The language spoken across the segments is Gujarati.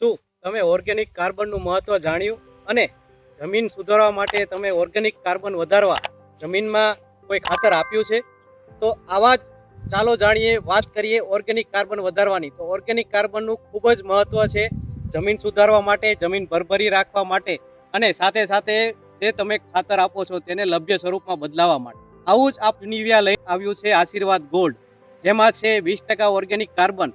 શું તમે ઓર્ગેનિક કાર્બનનું મહત્ત્વ જાણ્યું? અને જમીન સુધારવા માટે તમે ઓર્ગેનિક કાર્બન વધારવા જમીનમાં કોઈ ખાતર આપ્યું છે? તો આવા જ ચાલો જાણીએ, વાત કરીએ ઓર્ગેનિક કાર્બન વધારવાની. તો ઓર્ગેનિક કાર્બનનું ખૂબ જ મહત્ત્વ છે જમીન સુધારવા માટે, જમીન ભરભરી રાખવા માટે અને સાથે સાથે જે તમે ખાતર આપો છો તેને લભ્ય સ્વરૂપમાં બદલાવા માટે. આવું જ આ નિવ્યા લઈ આવ્યું છે આશીર્વાદ ગોલ્ડ, જેમાં છે વીસ ટકા ઓર્ગેનિક કાર્બન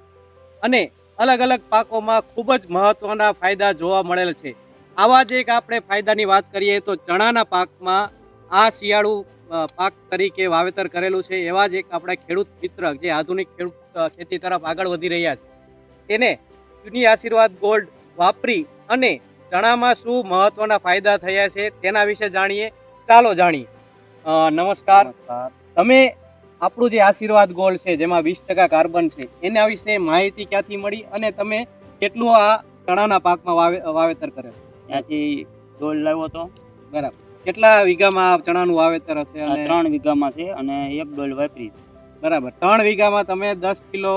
અને અલગ અલગ પાકોમાં ખૂબ જ મહત્ત્વના ફાયદા જોવા મળેલ છે. આવા જ એક આપણે ફાયદાની વાત કરીએ તો ચણાના પાકમાં આ શિયાળુ પાક તરીકે વાવેતર કરેલું છે. એવા જ એક આપણા ખેડૂત મિત્ર જે આધુનિક ખેડૂત ખેતી તરફ આગળ વધી રહ્યા છે. એને જૂની આશીર્વાદ ગોલ્ડ વાપરી અને ચણામાં શું મહત્ત્વના ફાયદા થયા છે તેના વિશે જાણીએ. ચાલો જાણીએ. નમસ્કાર. તમે આપણું જે આશીર્વાદ ગોલ્ડ છે જેમાં વીસ ટકા કાર્બન છે એના વિશે માહિતી ક્યાંથી મળી અને તમે કેટલું આ ચણાના પાકમાં વાવે વાવેતર કરે ત્યાંથી ગોલ્ડ લાવ્યો હતો. બરાબર. કેટલા વીઘામાં ચણાનું વાવેતર હશે અને ત્રણ વીઘામાં છે અને એક ડોલ વાપરી. બરાબર. ત્રણ વીઘામાં તમે દસ કિલો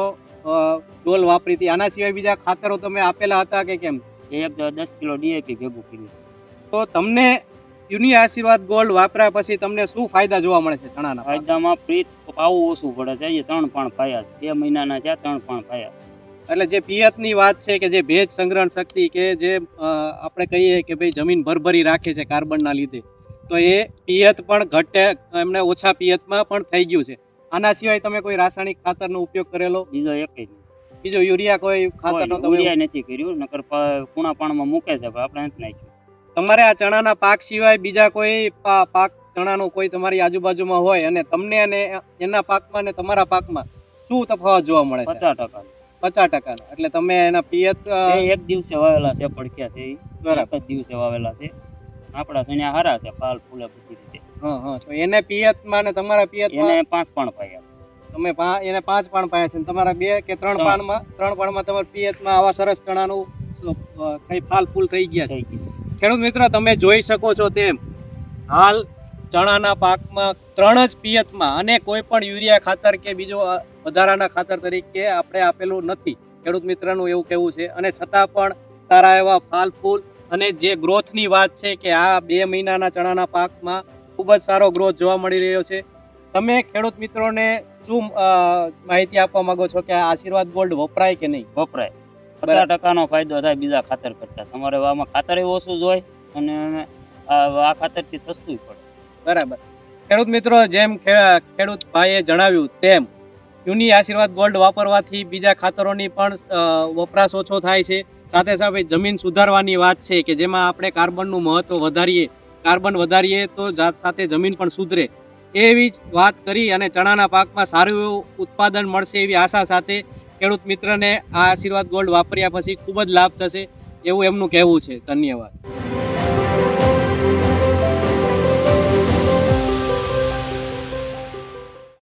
ડોલ વાપરી હતી. આના સિવાય બીજા ખાતરો તમે આપેલા હતા કે કેમ? એક દસ કિલો ડીએપી ભેગું કર્યું. તો તમને યુનિ આશીર્વાદ ગોલ્ડ વાપર્યા પછી તમને શું ફાયદા જોવા મળે છે ચણાના? ફાયદામાં પ્રીત પાવું ઓછું પડે છે. એ ત્રણ પણ પાયા. બે મહિનાના છે ત્રણ પણ પાયા એટલે જે પિયતની વાત છે કે જે ભેજ સંગ્રહણ શક્તિ કે જે આપણે કહીએ કે ભાઈ જમીન ભરભરી રાખે છે કાર્બનના લીધે તો એ પિયત પણ ઘટે એમને ઓછા પિયતમાં પણ થઈ ગયું છે. આના સિવાય તમે કોઈ રાસાયણિક ખાતરનો ઉપયોગ કરેલો? બીજો એક બીજો યુરિયા કોઈ ખાતરનો યુરિયા નથી કર્યું નકર કુણા કૂણા પાણમાં મૂકે છે આપણે નથી નાખ્યું. તમારે આ ચણાના પાક સિવાય બીજા કોઈ પાક ચણાનો કોઈ તમારી આજુબાજુમાં હોય અને તમને અને એના પાકમાં અને તમારા પાકમાં શું તફાવત જોવા મળે છે? પચાસ ટકા પચાસ ટકા એટલે તમે એના પિયત એક દિવસે વાવેલા છે પડખ્યા છે બરાબર. દિવસે વાવેલા છે. આપણા સણિયા હારા છે પાલ ફૂલે બધી રીતે. હા હા. તો એને પિયતમાં અને તમારા પિયતમાં એને પાંચ પાણ પાયા. તમે એને પાંચ પાણ પાયા છે તમારા બે કે ત્રણ પાનમાં પાણમાં ત્રણ પાણમાં તમારા પિયતમાં આવા સરસ ચણાનું કઈ ફાલ ફૂલ થઈ ગયા છે. ખેડૂત મિત્ર તમે જોઈ શકો છો તેમ હાલ ચણાના પાકમાં ત્રણ જ પિયતમાં અને કોઈ પણ યુરિયા ખાતર કે બીજો વધારાના ખાતર તરીકે આપણે આપેલું નથી. ખેડૂત મિત્રનું એવું કહેવું છે. અને છતાં પણ સારા એવા ફાલ ફૂલ અને જે ગ્રોથની વાત છે કે આ બે મહિનાના ચણાના પાકમાં ખૂબ જ સારો ગ્રોથ જોવા મળી રહ્યો છે. તમે ખેડૂત મિત્રોને શું માહિતી આપવા માંગો છો કે આશીર્વાદ ગોલ્ડ વપરાય કે નહીં? વપરાય. પચાસ ટકાનો ફાયદો થાય બીજા ખાતર કરતાં. તમારે આમાં ખાતર ઓછું જ હોય અને આ ખાતરથી સસ્તું પડે. બરાબર. ખેડૂત મિત્રો, જેમ ખેડૂત ભાઈએ જણાવ્યું તેમ યુની આશીર્વાદ ગોલ્ડ વાપરવાથી બીજા ખાતરોની પણ વપરાશ ઓછો થાય છે. સાથે સાથે જમીન સુધારવાની વાત છે કે જેમાં આપણે કાર્બનનું મહત્ત્વ વધારીએ, કાર્બન વધારીએ તો જાત સાથે જમીન પણ સુધરે. એવી જ વાત કરી અને ચણાના પાકમાં સારું એવું ઉત્પાદન મળશે એવી આશા સાથે ખેડૂત મિત્રને આ આશીર્વાદ ગોલ્ડ વાપર્યા પછી ખૂબ જ લાભ થશે એવું એમનું કહેવું છે. ધન્યવાદ.